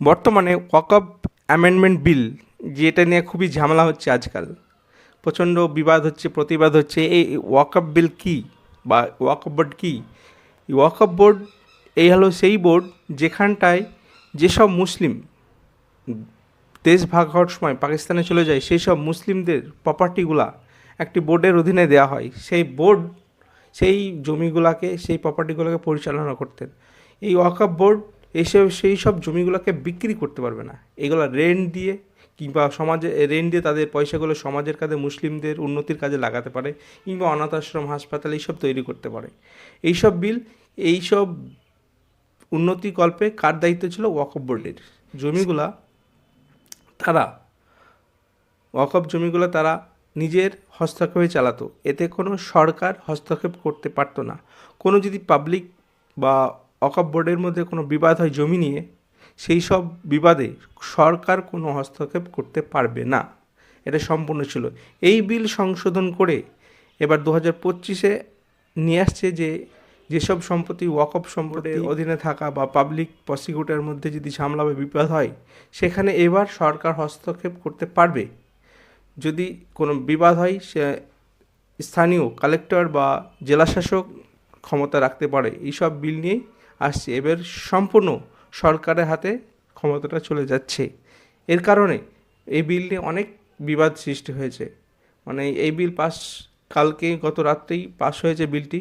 বর্তমানে ওয়াকআপ amendment bill, যেটা নিয়ে খুবই ঝামেলা হচ্ছে আজকাল, প্রচণ্ড বিবাদ হচ্ছে, প্রতিবাদ হচ্ছে, এই ওয়াকআপ বিল কী বা ওয়াকআপ বোর্ড কী? ওয়াকআপ বোর্ড, এই হলো সেই বোর্ড যেখানটায় যেসব মুসলিম দেশ ভাগ হওয়ার সময় পাকিস্তানে চলে যায় সেই সব মুসলিমদের প্রপার্টিগুলা একটি বোর্ডের অধীনে দেওয়া হয়। সেই বোর্ড, সেই জমিগুলাকে, সেই প্রপার্টিগুলোকে পরিচালনা করতেন। এই ওয়াকআপ বোর্ড এসব, সেই সব জমিগুলোকে বিক্রি করতে পারবে না। এগুলো রেন্ট দিয়ে কিংবা সমাজে রেন্ট দিয়ে তাদের পয়সাগুলো সমাজের কাজে, মুসলিমদের উন্নতির কাজে লাগাতে পারে কিংবা অনাথ আশ্রম, হাসপাতাল, এইসব তৈরি করতে পারে। এইসব বিল, এইসব উন্নতিকল্পে কার দায়িত্ব ছিল? ওয়াকফ বোর্ডের। জমিগুলা তারা, ওয়াকফ জমিগুলো তারা নিজের হস্তক্ষেপে চালাতো। এতে কোনো সরকার হস্তক্ষেপ করতে পারতো না। কোনো যদি পাবলিক বা ওয়াকফ বোর্ডের মধ্যে কোনো বিবাদ হয় জমি নিয়ে সেই সব বিবাদে সরকার কোনো হস্তক্ষেপ করতে পারবে না। এটা সম্পূর্ণ ছিল। এই বিল সংশোধন করে এবার দু হাজার পঁচিশে নিয়ে আসছে যে যেসব সম্পত্তি ওয়াকফ সম্পত্তির অধীনে থাকা বা পাবলিক প্রসিকিউটারের মধ্যে যদি ঝামেলা বা বিবাদ হয় সেখানে এবার সরকার হস্তক্ষেপ করতে পারবে। যদি কোনো বিবাদ হয় সে স্থানীয় কালেক্টর বা জেলাশাসক ক্ষমতা রাখতে পারে। এইসব বিল নিয়েই আসছে। এবার সম্পূর্ণ সরকারের হাতে ক্ষমতাটা চলে যাচ্ছে। এর কারণে এই বিল নিয়ে অনেক বিবাদ সৃষ্টি হয়েছে। মানে এই বিল পাস কালকে গত রাত্রেই পাস হয়েছে বিলটি